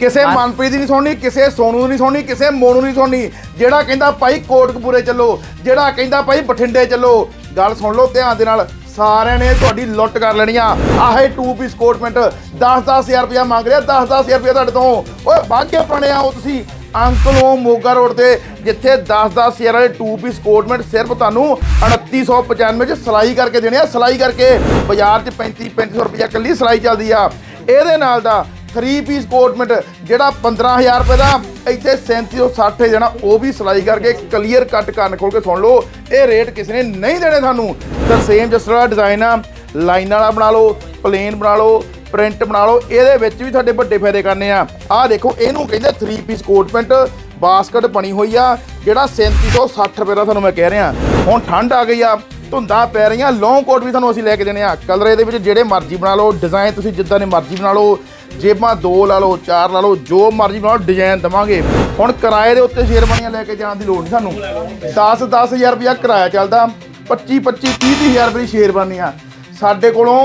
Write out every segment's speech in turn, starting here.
ਕਿਸੇ ਮਨਪ੍ਰੀਤ ਦੀ ਨਹੀਂ ਸੁਣਨੀ ਕਿਸੇ ਸੋਨੂ ਦੀ ਨਹੀਂ ਸੁਣਨੀ ਕਿਸੇ ਮੋਨੂ ਦੀ ਨਹੀਂ ਸੁਣਨੀ। ਜਿਹੜਾ ਕਹਿੰਦਾ ਭਾਈ ਕੋਟਕਪੂਰੇ ਚੱਲੋ ਜਿਹੜਾ ਕਹਿੰਦਾ ਭਾਈ ਬਠਿੰਡੇ ਚੱਲੋ ਗੱਲ ਸੁਣ ਲਓ ਧਿਆਨ ਦੇ ਨਾਲ ਸਾਰਿਆਂ ਨੇ ਤੁਹਾਡੀ ਲੁੱਟ ਕਰ ਲੈਣੀ ਆ। ਆਹੇ 2 ਪੀਸ ਕੋਟ ਪੈਂਟ 10-10000 ਰੁਪਇਆ ਮੰਗ ਰਿਹਾ 10-10000 ਰੁਪਇਆ ਤੁਹਾਡੇ ਤੋਂ। ਓਏ ਬਾਗੇ ਪਣੇ ਆਓ ਤੁਸੀਂ ਅੰਕਲੋਂ ਮੋਗਾ ਰੋਡ ਤੇ ਜਿੱਥੇ 10-10000 ਵਾਲੇ 2 ਪੀਸ ਕੋਟ ਪੈਂਟ ਸਿਰਫ ਤੁਹਾਨੂੰ 2995 ਚ ਸਿਲਾਈ ਕਰਕੇ ਦੇਣੇ ਆ। ਸਿਲਾਈ ਕਰਕੇ ਬਾਜ਼ਾਰ 'ਚ 35-3500 ਰੁਪਇਆ ਕੱਲੀ ਸਿਲਾਈ ਚੱਲਦੀ ਆ। ਇਹਦੇ ਨਾਲ ਦਾ 3 ਪੀਸ ਕੋਟਮੈਂਟ ਜਿਹੜਾ 15000 ਰੁਪਏ ਦਾ, ਇੱਥੇ 3760 ਦੇਣਾ ਉਹ ਵੀ ਸਿਲਾਈ ਕਰਕੇ ਕਲੀਅਰ ਕੱਟ ਕੰਨ ਖੋਲ ਕੇ ਸੁਣ ਲਓ, ਇਹ ਰੇਟ ਕਿਸੇ ਨੇ ਨਹੀਂ ਦੇਣੇ ਤੁਹਾਨੂੰ ਤਾਂ ਸੇਮ ਜਿਸ ਤਰ੍ਹਾਂ ਡਿਜ਼ਾਈਨ ਆ, ਲਾਈਨ ਵਾਲਾ ਬਣਾ ਲਓ ਪਲੇਨ ਬਣਾ ਲਓ ਪ੍ਰਿੰਟ ਬਣਾ ਲਓ, ਇਹਦੇ ਵਿੱਚ ਵੀ ਤੁਹਾਡੇ ਵੱਡੇ ਫਾਇਦੇ ਕਰਨੇ ਆ। ਆਹ ਦੇਖੋ, ਇਹਨੂੰ ਕਹਿੰਦੇ 3 ਪੀਸ ਕੋਟਮੈਂਟ ਬਾਸਕਟ ਬਣੀ ਹੋਈ ਆ, ਜਿਹੜਾ 3760 ਰੁਪਏ ਦਾ ਤੁਹਾਨੂੰ ਮੈਂ ਕਹਿ ਰਿਹਾ। ਹੁਣ ਠੰਡ ਆ ਗਈ ਆ ਧੁੰਦਾਂ ਪੈ ਰਹੀਆਂ। ਲੌਂਗ ਕੋਟ ਵੀ ਤੁਹਾਨੂੰ ਅਸੀਂ ਲੈ ਕੇ ਦੇਣੇ ਆ। ਕਲਰ ਇਹਦੇ ਵਿੱਚ ਜਿਹੜੇ ਮਰਜ਼ੀ ਬਣਾ ਲਓ ਡਿਜ਼ਾਈਨ ਤੁਸੀਂ ਜਿੱਦਾਂ ਦੇ ਮਰਜ਼ੀ ਬਣਾ ਲਓ। ਜੇਬਾਂ ਦੋ ਲਾ ਲਓ, ਚਾਰ ਲਾ ਲਓ, ਜੋ ਮਰਜ਼ੀ ਬਣਾ ਲਓ ਡਿਜ਼ਾਈਨ ਦਵਾਂਗੇ। ਹੁਣ ਕਿਰਾਏ ਦੇ ਉੱਤੇ ਸ਼ੇਰਵਾਨੀਆਂ ਲੈ ਕੇ ਜਾਣ ਦੀ ਲੋੜ ਨਹੀਂ ਸਾਨੂੰ। 10 10000 ਰੁਪਇਆ ਕਿਰਾਇਆ ਚੱਲਦਾ। 25 25 30 ਹਜ਼ਾਰ ਰੁਪਏ ਦੀ ਸ਼ੇਰਵਾਨੀ ਆ। ਸਾਡੇ ਕੋਲੋਂ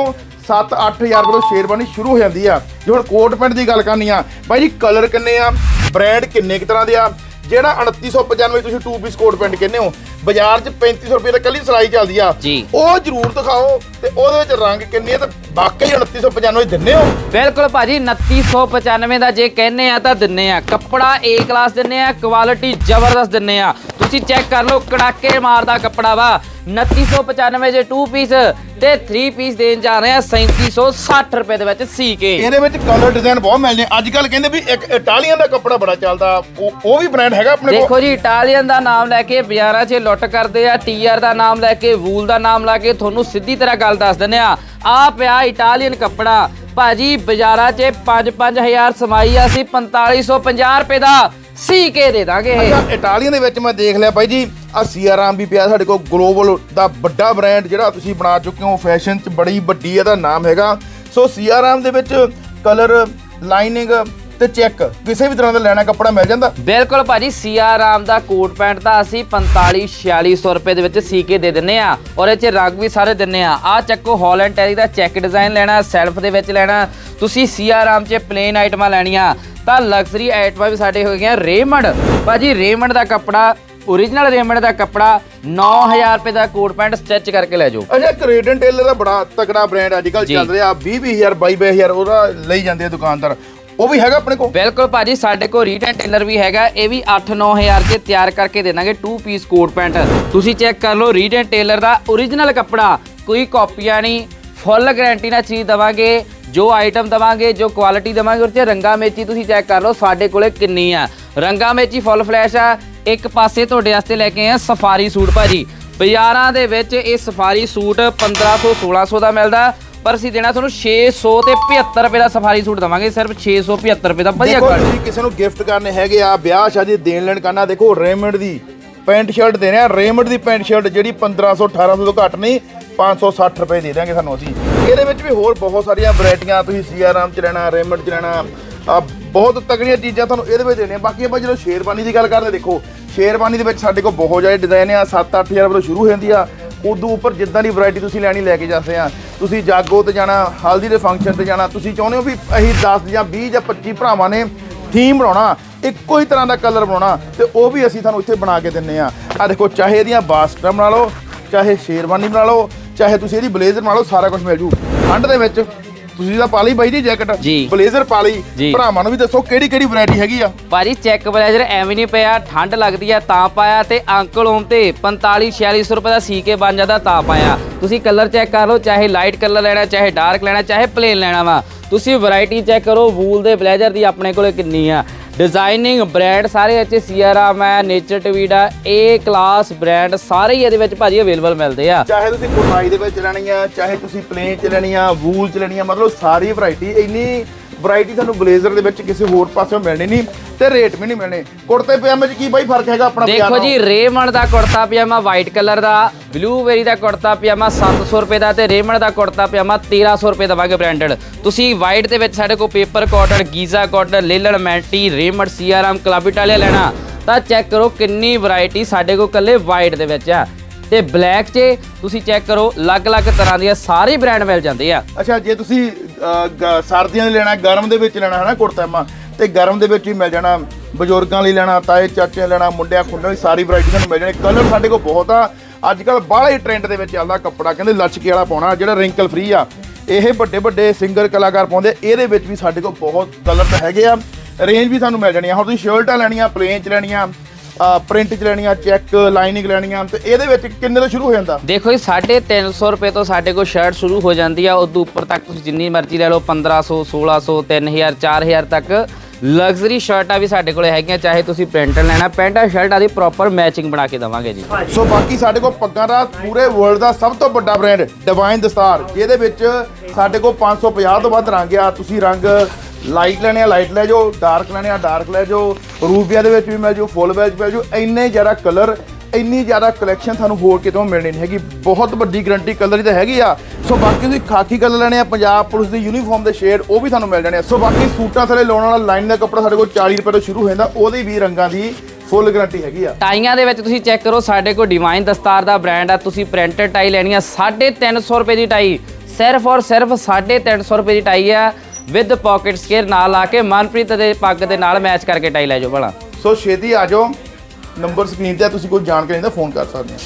7 8000 ਰੁਪਏ ਤੋਂ ਸ਼ੇਰਵਾਨੀ ਸ਼ੁਰੂ ਹੋ ਜਾਂਦੀ ਆ। ਜੇ ਹੁਣ ਕੋਟ ਪੈਂਟ ਦੀ ਗੱਲ ਕਰਨੀ ਆ, ਬਾਈ ਜੀ ਕਲਰ ਕਿੰਨੇ ਆ? ਬ੍ਰਾਂਡ ਕਿੰਨੇ ਕੁ ਤਰ੍ਹਾਂ ਦੇ ਆ? ਜਿਹੜਾ 2995 ਤੁਸੀਂ 2 ਪੀਸ ਕੋਟ ਪੈਂਟ ਕਹਿੰਦੇ ਹੋ ਬਾਜ਼ਾਰ 'ਚ 3500 ਰੁਪਏ ਦਾ ਕੱਲੀ ਸਿਲਾਈ ਚੱਲਦੀ ਆ ਜੀ। ਉਹ ਜ਼ਰੂਰ ਦਿਖਾਓ ਤੇ ਉਹਦੇ ਵਿੱਚ ਰੰਗ ਕਿੰਨੇ ਆ ਤੇ ਵਾਕਈ 2995 ਦਿੰਨੇ ਹੋ। ਬਿਲਕੁਲ ਭਾਜੀ 2995 ਦਾ ਜੇ ਕਹਿੰਨੇ ਆ ਤਾਂ ਦਿੰਨੇ ਆ। ਕੱਪੜਾ A ਕਲਾਸ ਦਿੰਨੇ ਆ ਕੁਆਲਿਟੀ ਜ਼ਬਰਦਸਤ ਦਿੰਨੇ ਆ। ਤੁਸੀਂ ਚੈੱਕ ਕਰ ਲਓ ਕੜਾਕੇ ਮਾਰਦਾ ਕੱਪੜਾ ਵਾ। 2995 ਜੇ 2 ਪੀਸ ਤੇ 3 ਪੀਸ ਦੇਣ ਜਾ ਰਹੇ ਆ 3760 ਰੁਪਏ ਦੇ ਵਿੱਚ ਸੀ ਕੇ ਇਹਦੇ ਵਿੱਚ ਕਲਰ ਡਿਜ਼ਾਈਨ ਬਹੁਤ ਮਿਲਦੇ ਅੱਜ ਕੱਲ ਕਹਿੰਦੇ ਵੀ ਇੱਕ ਇਟਾਲੀਅਨ ਦਾ ਕੱਪੜਾ ਬੜਾ ਚੱਲਦਾ। ਉਹ ਉਹ ਵੀ ਬ੍ਰਾਂਡ ਹੈਗਾ ਆਪਣੇ ਕੋਲ। ਦੇਖੋ ਜੀ ਇਟਾਲੀਅਨ ਦਾ ਨਾਮ ਲੈ ਕੇ ਬਾਜ਼ਾਰਾਂ 'ਚ ਲੁੱਟ ਕਰਦੇ ਆ ਟੀਆਰ ਦਾ ਨਾਮ ਲੈ ਕੇ ਵੂਲ ਦਾ ਨਾਮ ਲਾ ਕੇ ਤੁਹਾਨੂੰ ਸਿੱਧੀ ਤਰ੍ਹਾਂ ਗੱਲ ਦੱਸ ਦਿੰਦੇ ਆ ਆ ਪਿਆ ਇਟਾਲੀਅਨ ਕੱਪੜਾ। ਭਾਜੀ ਬਾਜ਼ਾਰਾਂ 'ਚ 5-5000 ਸਮਾਈ ਆ ਅਸੀਂ 4550 ਰੁਪਏ ਦਾ ਸੀ ਕੇ ਦੇ ਦਾਂਗੇ। ਅੱਛਾ, ਇਟਾਲੀਅਨ ਦੇ ਵਿੱਚ ਮੈਂ ਦੇਖ ਲਿਆ ਬਾਈ ਜੀ ਆ ਸੀਆਰਾਮ ਵੀ ਪਿਆ ਸਾਡੇ ਕੋਲ, ਗਲੋਬਲ ਦਾ ਵੱਡਾ ਬ੍ਰਾਂਡ ਜਿਹੜਾ ਤੁਸੀਂ ਬਣਾ ਚੁੱਕੇ ਹੋ, ਫੈਸ਼ਨ 'ਚ ਬੜੀ ਵੱਡੀ ਇਹਦਾ ਨਾਮ ਹੈਗਾ। ਸੋ ਸੀਆਰਾਮ ਦੇ ਵਿੱਚ ਕਲਰ ਲਾਈਨਿੰਗ ਤੇ ਚੈੱਕ ਕਿਸੇ ਵੀ ਤਰ੍ਹਾਂ ਦਾ ਲੈਣਾ ਕੱਪੜਾ ਮਿਲ ਜਾਂਦਾ। ਬਿਲਕੁਲ ਭਾਜੀ ਸੀਆਰ ਆਰਾਮ ਦਾ ਕੋਟ ਪੈਂਟ ਤਾਂ ਅਸੀਂ 45 4600 ਰੁਪਏ ਦੇ ਵਿੱਚ ਸੀ ਕੇ ਦੇ ਦਿੰਨੇ ਆ। ਔਰ ਇਹ ਚ ਰੰਗ ਵੀ ਸਾਰੇ ਦਿੰਨੇ ਆ। ਆ ਚੱਕੋ ਹਾਲੈਂਡ ਟੈਰੀ ਦਾ ਚੈੱਕ ਡਿਜ਼ਾਈਨ ਲੈਣਾ ਸੈਲਫ ਦੇ ਵਿੱਚ ਲੈਣਾ। ਤੁਸੀਂ ਸੀਆਰ ਆਰਾਮ ਚ ਪਲੇਨ ਆਈਟਮਾਂ ਲੈਣੀਆਂ ਤਾਂ ਲਗਜ਼ਰੀ ਆਈਟਮਾਂ ਵੀ ਸਾਡੇ ਹੋ ਗਈਆਂ ਰੇਮੰਡ। ਭਾਜੀ ਰੇਮੰਡ ਦਾ ਕੱਪੜਾ ਓਰੀਜਨਲ ਰੇਮੰਡ ਦਾ ਕੱਪੜਾ 9000 ਰੁਪਏ ਦਾ ਕੋਟ ਪੈਂਟ ਸਟਿਚ ਕਰਕੇ ਲੈ ਜਾਓ। ਅੱਛਾ ਕ੍ਰੇਡਨ ਟੇਲਰ ਦਾ ਬੜਾ ਤਕੜਾ ਬ੍ਰਾਂਡ ਅੱਜ ਕੱਲ। ਚੱਲ ਰਿਹਾ। 20 20000 22 22000 ਉਹਦਾ ਲਈ ਜਾਂਦੇ ਆ ਦੁਕਾਨਦਾਰ। ਉਹ ਵੀ ਹੈਗਾ ਆਪਣੇ ਕੋਲ? ਬਿਲਕੁਲ ਭਾਜੀ, ਸਾਡੇ ਕੋਲ ਰੀਟ ਐਂਡ ਟੇਲਰ ਵੀ ਹੈਗਾ। ਇਹ ਵੀ 8-9000 ਚ ਤਿਆਰ ਕਰਕੇ ਦੇ ਦਾਂਗੇ 2 ਪੀਸ ਕੋਟ ਪੈਂਟ ਤੁਸੀਂ ਚੈੱਕ ਕਰ ਲਓ, ਰੀਟ ਐਂਡ ਟੇਲਰ ਦਾ origignal ਕੱਪੜਾ। ਕੋਈ ਕਾਪੀਆਂ ਨਹੀਂ ਫੁੱਲ ਗਾਰੰਟੀ ਨਾਲ ਚੀਜ਼ ਦਵਾਂਗੇ, ਜੋ ਆਈਟਮ ਦਵਾਂਗੇ, ਜੋ ਕੁਆਲਿਟੀ ਦਵਾਂਗੇ ਉਹ ਚ ਰੰਗਾ ਮੇਚੀ ਤੁਸੀਂ ਚੈੱਕ ਕਰ ਲਓ, ਸਾਡੇ ਕੋਲੇ ਕਿੰਨੀ ਆ। ਰੰਗਾ ਮੇਚੀ ਫੁੱਲ ਫਲੈਸ਼ ਆ। ਇੱਕ ਪਾਸੇ ਤੁਹਾਡੇ ਵਾਸਤੇ ਲੈ ਕੇ ਆਏ ਆ ਸਫਾਰੀ ਸੂਟ, ਭਾਜੀ। ਬਾਜ਼ਾਰਾਂ ਦੇ ਵਿੱਚ ਇਹ ਸਫਾਰੀ ਸੂਟ 1500 1600 ਦਾ ਮਿਲਦਾ। ਪਰ ਅਸੀਂ ਦੇਣਾ ਤੁਹਾਨੂੰ 600 ਤੇ 75 ਰੁਪਏ ਦਾ ਸਫਾਰੀ ਸੂਟ ਦਵਾਂਗੇ ਸਿਰਫ 675 ਰੁਪਏ ਦਾ ਵਧੀਆ ਦੇਖੋ ਕੁਆਲਿਟੀ ਤੁਸੀਂ ਕਿਸੇ ਨੂੰ ਗਿਫਟ ਕਰਨੇ ਹੈਗੇ ਆ ਵਿਆਹ ਸ਼ਾਦੀ ਦੇਣ ਲੈਣ ਕਰਨਾ ਦੇਖੋ ਰੇਮੰਡ ਦੀ ਪੈਂਟ ਸ਼ਰਟ ਦੇ ਰਹੇ ਆ ਰੇਮੰਡ ਦੀ ਪੈਂਟ ਸ਼ਰਟ ਜਿਹੜੀ 1500 1800 ਤੋਂ ਘੱਟ ਨਹੀਂ 560 ਰੁਪਏ ਦੇ ਦਾਂਗੇ ਤੁਹਾਨੂੰ ਅਸੀਂ। ਇਹਦੇ ਵਿੱਚ ਵੀ ਹੋਰ ਬਹੁਤ ਸਾਰੀਆਂ ਵੈਰਾਈਟੀਆਂ ਤੁਸੀਂ ਸੀਆਰਾਮ ਚ ਲੈਣਾ ਰੇਮੰਡ ਚ ਲੈਣਾ ਆ ਬਹੁਤ ਤਕੜੀਆਂ ਚੀਜ਼ਾਂ ਤੁਹਾਨੂੰ ਇਹਦੇ ਵਿੱਚ ਦੇਣੀਆਂ। ਬਾਕੀ ਆਪਾਂ ਜਦੋਂ ਸ਼ੇਰਵਾਨੀ ਦੀ ਗੱਲ ਕਰਦੇ ਦੇਖੋ ਸ਼ੇਰਵਾਨੀ ਦੇ ਵਿੱਚ ਸਾਡੇ ਕੋਲ ਬਹੁਤ ਜ਼ਿਆਦਾ ਡਿਜ਼ਾਈਨ ਆ 7-8000 ਰੁਪਏ ਤੋਂ ਸ਼ੁਰੂ ਹੋ ਜਾਂਦੀ ਆ ਉਦੋਂ ਉੱਪਰ ਜਿੱਦਾਂ ਦੀ ਵੈਰਾਈਟੀ ਤੁਸੀਂ ਲੈਣੀ ਲੈ ਕੇ ਜਾਂਦੇ ਆ। ਤੁਸੀਂ ਜਾਗੋ ਤੇ ਜਾਣਾ, ਹਲਦੀ ਦੇ ਫੰਕਸ਼ਨ ਤੇ ਜਾਣਾ, ਤੁਸੀਂ ਚਾਹੁੰਦੇ ਹੋ ਵੀ ਅਸੀਂ 10 ਜਾਂ 20 ਜਾਂ 25 ਭਰਾਵਾਂ ਨੇ ਥੀਮ ਬਣਾਉਣਾ, ਇੱਕੋ ਹੀ ਤਰ੍ਹਾਂ ਦਾ ਕਲਰ ਬਣਾਉਣਾ, ਤੇ ਉਹ ਵੀ ਅਸੀਂ ਤੁਹਾਨੂੰ ਇੱਥੇ ਬਣਾ ਕੇ ਦਿੰਨੇ ਆ। ਆ ਦੇਖੋ, ਚਾਹੇ ਇਹਦੀਆਂ ਬਾਸਕਟਾਂ ਬਣਾ ਲਓ, ਚਾਹੇ ਸ਼ੇਰਵਾਨੀ ਬਣਾ ਲਓ, ਚਾਹੇ ਤੁਸੀਂ ਇਹਦੀ ਬਲੇਜ਼ਰ ਬਣਾ ਲਓ, ਸਾਰਾ ਕੁਝ ਮਿਲ ਜੂ। ਠੰਡ ਦੇ ਵਿੱਚ ਤੁਸੀਂ ਤਾਂ ਪਾ ਲਈ ਬਾਈ ਜੀ ਜੈਕਟ। ਜੀ। ਬਲੇਜ਼ਰ ਪਾ ਲਈ। ਜੀ। ਭਰਾਵਾਂ ਨੂੰ ਵੀ ਦੱਸੋ ਕਿਹੜੀ ਕਿਹੜੀ ਵੈਰਾਈਟੀ ਹੈਗੀ ਆ। ਭਾਜੀ ਚੈੱਕ ਬਲੇਜ਼ਰ ਐਵੇਂ ਨਹੀਂ ਪਿਆ ਠੰਡ ਲੱਗਦੀ ਆ ਤਾਂ ਪਾਇਆ ਤੇ ਅੰਕਲ ਹੋਮ ਤੇ 45 4600 ਰੁਪਏ ਦਾ ਸੀ ਕੇ ਬਣ ਜਾਂਦਾ ਤਾਂ ਪਾਇਆ। ਤੁਸੀਂ ਕਲਰ ਚੈੱਕ ਕਰ ਲਓ ਚਾਹੇ ਲਾਈਟ ਕਲਰ ਲੈਣਾ ਚਾਹੇ ਡਾਰਕ ਲੈਣਾ ਚਾਹੇ ਪਲੇਨ ਲੈਣਾ ਵਾ। ਤੁਸੀਂ ਵੈਰਾਈਟੀ ਚੈੱਕ ਕਰੋ ਵੂਲ ਦੇ ਬਲੇਜ਼ਰ ਦੀ ਆਪਣੇ ਕੋਲੇ ਕਿੰਨੀ ਆ। ਡਿਜ਼ਾਈਨਿੰਗ ਬ੍ਰਾਂਡ ਸਾਰੇ ਇੱਥੇ ਸੀਆਰਾਮ ਹੈ ਨੇਚਰ ਟਵੀਡਾ ਏ ਕਲਾਸ ਬ੍ਰਾਂਡ ਸਾਰੇ ਹੀ ਇਹਦੇ ਵਿੱਚ ਭਾਜੀ ਅਵੇਲੇਬਲ ਮਿਲਦੇ ਆ। ਚਾਹੇ ਤੁਸੀਂ ਕੁਰਤਾਈ ਦੇ ਵਿੱਚ ਲੈਣੀ ਆ, ਚਾਹੇ ਤੁਸੀਂ ਪਲੇਨ ਚ ਲੈਣੀ ਆ ਵੂਲ ਚ ਲੈਣੀ ਆ, ਮਤਲਬ ਸਾਰੀ ਵੈਰਾਈਟੀ ਇੰਨੀ ਵੈਰਾਈਟੀ ਤੁਹਾਨੂੰ ਬਲੇਜ਼ਰ ਦੇ ਵਿੱਚ ਕਿਸੇ ਹੋਰ ਪਾਸਿਓਂ ਮਿਲਣੀ ਨਹੀਂ ਤੇ ਰੇਟ ਵੀ ਨਹੀਂ ਮਿਲਣੇ। ਕੁੜਤੇ ਪਜਾਮੇ ਚ ਕੀ ਬਾਈ ਫ਼ਰਕ ਹੈਗਾ ਆਪਣਾ ਦੇਖੋ ਜੀ? ਰੇਮੰਡ ਦਾ ਕੁੜਤਾ ਪਜਾਮਾ ਵਾਈਟ ਕਲਰ ਦਾ ਬਲੂਬੇਰੀ ਦਾ ਕੁੜਤਾ ਪਜਾਮਾ 700 ਰੁਪਏ ਦਾ ਤੇ ਰੇਮੰਡ ਦਾ ਕੁੜਤਾ ਪਜਾਮਾ 1300 ਰੁਪਏ ਦਵਾਂਗੇ ਬ੍ਰਾਂਡਡ ਤੁਸੀਂ ਵਾਈਟ ਦੇ ਵਿੱਚ ਸਾਡੇ ਕੋਲ ਪੇਪਰ ਕਾਟਨ ਗੀਜ਼ਾ ਕਾਟਨ ਲੇਲਣ ਮੈਂਟੀ ਰੇਮੰਡ ਸੀਆਰਾਮ ਕਲਾਬੀਟਾਲੀਆ ਲੈਣਾ। ਤਾਂ ਚੈੱਕ ਕਰੋ ਕਿੰਨੀ ਵੈਰਾਈਟੀ ਸਾਡੇ ਕੋਲ ਕੱਲੇ ਵਾਈਟ ਦੇ ਵਿੱਚ ਆ। ਤੇ ਬਲੈਕ 'ਚ ਤੁਸੀਂ ਚੈੱਕ ਕਰੋ ਅਲੱਗ-ਅਲੱਗ ਤਰ੍ਹਾਂ ਦੀਆਂ ਸਾਰੇ ਬ੍ਰਾਂਡ ਮਿਲ ਜਾਂਦੇ ਆ। ਅੱਛਾ ਜੇ ਤੁਸੀਂ ਅਹ, ਗ- ਸਰਦੀਆਂ ਲਈ ਲੈਣਾ ਗਰਮ ਦੇ ਵਿੱਚ ਲੈਣਾ ਹੈ ਨਾ ਕੁੜਤਾ ਪਜਾਮਾ ਤੇ ਗਰਮ ਦੇ ਵਿੱਚ ਵੀ ਮਿਲ ਜਾਣਾ ਬਜ਼ੁਰਗਾਂ ਲਈ ਲੈਣਾ ਤਾਏ ਚਾਚੇ ਲਈ ਲੈਣਾ ਮੁੰਡਿਆਂ ਖੁੰਡਿਆਂ ਲਈ ਸਾਰੀ ਵੈਰਾਈਟੀ ਤੁਹਾਨੂੰ ਮਿਲ ਜਾਣੀ। ਕਲਰ ਸਾਡੇ ਕੋਲ ਬਹੁਤ ਆ। ਅੱਜ ਕੱਲ ਬਾਹਲਾ ਹੀ ਟ੍ਰੈਂਡ ਦੇ ਵਿੱਚ ਚੱਲਦਾ ਕੱਪੜਾ ਕਹਿੰਦੇ ਲਚਕੇ ਵਾਲਾ ਪਾਉਣਾ ਜਿਹੜਾ ਰਿੰਕਲ ਫ੍ਰੀ ਆ। ਇਹ ਵੱਡੇ ਵੱਡੇ ਸਿੰਗਰ ਕਲਾਕਾਰ ਪਾਉਂਦੇ ਇਹਦੇ ਵਿੱਚ ਵੀ ਸਾਡੇ ਕੋਲ ਬਹੁਤ ਕਲਰ ਤਾਂ ਹੈਗੇ ਆ। ਰੇਂਜ ਵੀ ਸਾਨੂੰ ਮਿਲ ਜਾਣੀ ਆ। ਹੁਣ ਤੁਸੀਂ ਸ਼ਰਟਾਂ ਲੈਣੀਆਂ ਪਲੇਨ ਚ ਲੈਣੀਆਂ ਪ੍ਰਿੰਟ ਚ ਲੈਣੀਆਂ ਚੈੱਕ ਲਾਈਨਿੰਗ ਲੈਣੀਆਂ ਤੇ ਇਹਦੇ ਵਿੱਚ ਕਿੰਨੇ ਤੋਂ ਸ਼ੁਰੂ ਹੋ ਜਾਂਦਾ? ਦੇਖੋ ਜੀ 350 ਰੁਪਏ ਤੋਂ ਸਾਡੇ ਕੋਲ ਸ਼ਰਟ ਸ਼ੁਰੂ ਹੋ ਜਾਂਦੀ ਆ। ਉਦੋਂ ਉੱਪਰ ਤੱਕ ਤੁਸੀਂ ਜਿੰਨੀ ਮਰਜ਼ੀ ਲੈ ਲਓ 1500 1600 3000 4000 ਤੱਕ। ਲਗਜ਼ਰੀ ਸ਼ਰਟਾਂ ਵੀ ਸਾਡੇ ਕੋਲ ਹੈਗੀਆਂ ਚਾਹੇ ਤੁਸੀਂ ਪ੍ਰਿੰਟ ਲੈਣਾ। ਪੈਂਟਾਂ ਸ਼ਰਟਾਂ ਦੀ ਪ੍ਰੋਪਰ ਮੈਚਿੰਗ ਬਣਾ ਕੇ ਦਵਾਂਗੇ ਜੀ। ਸੋ ਬਾਕੀ ਸਾਡੇ ਕੋਲ ਪੱਗਾਂ ਦਾ ਪੂਰੇ ਵਰਲਡ ਦਾ ਸਭ ਤੋਂ ਵੱਡਾ ਬ੍ਰਾਂਡ ਡਿਵਾਈਨ ਦਸਤਾਰ ਜਿਹਦੇ ਵਿੱਚ ਸਾਡੇ ਕੋਲ 550 ਤੋਂ ਵੱਧ ਰੰਗ ਆ। ਤੁਸੀਂ ਰੰਗ ਲਾਈਟ ਲੈਣੇ ਆ, ਲਾਈਟ ਲੈ ਜਾਓ, ਡਾਰਕ ਲੈਣੇ ਆ, ਡਾਰਕ ਲੈ ਜਾਓ ਰੂਬੀਆ ਦੇ ਵਿੱਚ ਵੀ ਮਿਲ ਜਾਓ, ਫੁੱਲ ਵਿੱਚ ਮਿਲ ਜਾਓ, ਇੰਨੇ ਜ਼ਿਆਦਾ ਕਲਰ ਇੰਨੀ ਜ਼ਿਆਦਾ ਕਲੈਕਸ਼ਨ ਤੁਹਾਨੂੰ ਹੋਰ ਕਿਤੋਂ ਮਿਲਣੀ ਨਹੀਂ ਹੈਗੀ, ਬਹੁਤ ਵੱਡੀ ਗਰੰਟੀ ਕਲਰ ਦੀ ਤਾਂ ਹੈਗੀ ਆ। ਸੋ ਬਾਕੀ ਤੁਸੀਂ ਖਾਕੀ ਕਲਰ ਲੈਣੇ ਆ, ਪੰਜਾਬ ਪੁਲਿਸ ਦੀ ਯੂਨੀਫਾਰਮ ਦੇ ਸ਼ੇਡ ਉਹ ਵੀ ਤੁਹਾਨੂੰ ਮਿਲ ਜਾਣੇ ਆ। ਸੋ ਬਾਕੀ ਸੂਟਾਂ ਥੱਲੇ ਲਾਉਣ ਵਾਲਾ ਲਾਈਨ ਦਾ ਕੱਪੜਾ ਸਾਡੇ ਕੋਲ 40 ਰੁਪਏ ਤੋਂ ਸ਼ੁਰੂ ਹੋ ਜਾਂਦਾ ਉਹਦੀ ਵੀ ਰੰਗਾਂ ਦੀ ਫੁੱਲ ਗਰੰਟੀ ਹੈਗੀ ਆ। ਟਾਈਆਂ ਦੇ ਵਿੱਚ ਤੁਸੀਂ ਚੈੱਕ ਕਰੋ, ਸਾਡੇ ਕੋਲ ਡਿਵਾਈਨ ਦਸਤਾਰ ਦਾ ਬ੍ਰਾਂਡ ਆ, ਤੁਸੀਂ ਪ੍ਰਿੰਟਡ ਟਾਈ ਲੈਣੀ ਆ 350 ਰੁਪਏ ਦੀ ਟਾਈ ਸਿਰਫ ਔਰ ਸਿਰਫ 350 ਰੁਪਏ ਦੀ ਟਾਈ ਆ। ਵਿਦ ਪਾਕਟ ਸਕੇਅਰ ਨਾਲ ਆ ਕੇ ਮਨਪ੍ਰੀਤ ਦੇ ਪੱਗ ਦੇ ਨਾਲ ਮੈਚ ਕਰਕੇ ਟਾਈ ਲੈ ਜਾਓ ਭਲਾ। ਸੋ ਛੇਤੀ ਆ ਜਾਓ। ਨੰਬਰ ਸਕਰੀਨ ਤੇ ਆ, ਤੁਸੀਂ ਕੋਈ ਜਾਣਕਾਰੀ ਦਾ ਫੋਨ ਕਰ ਸਕਦੇ ਹੋ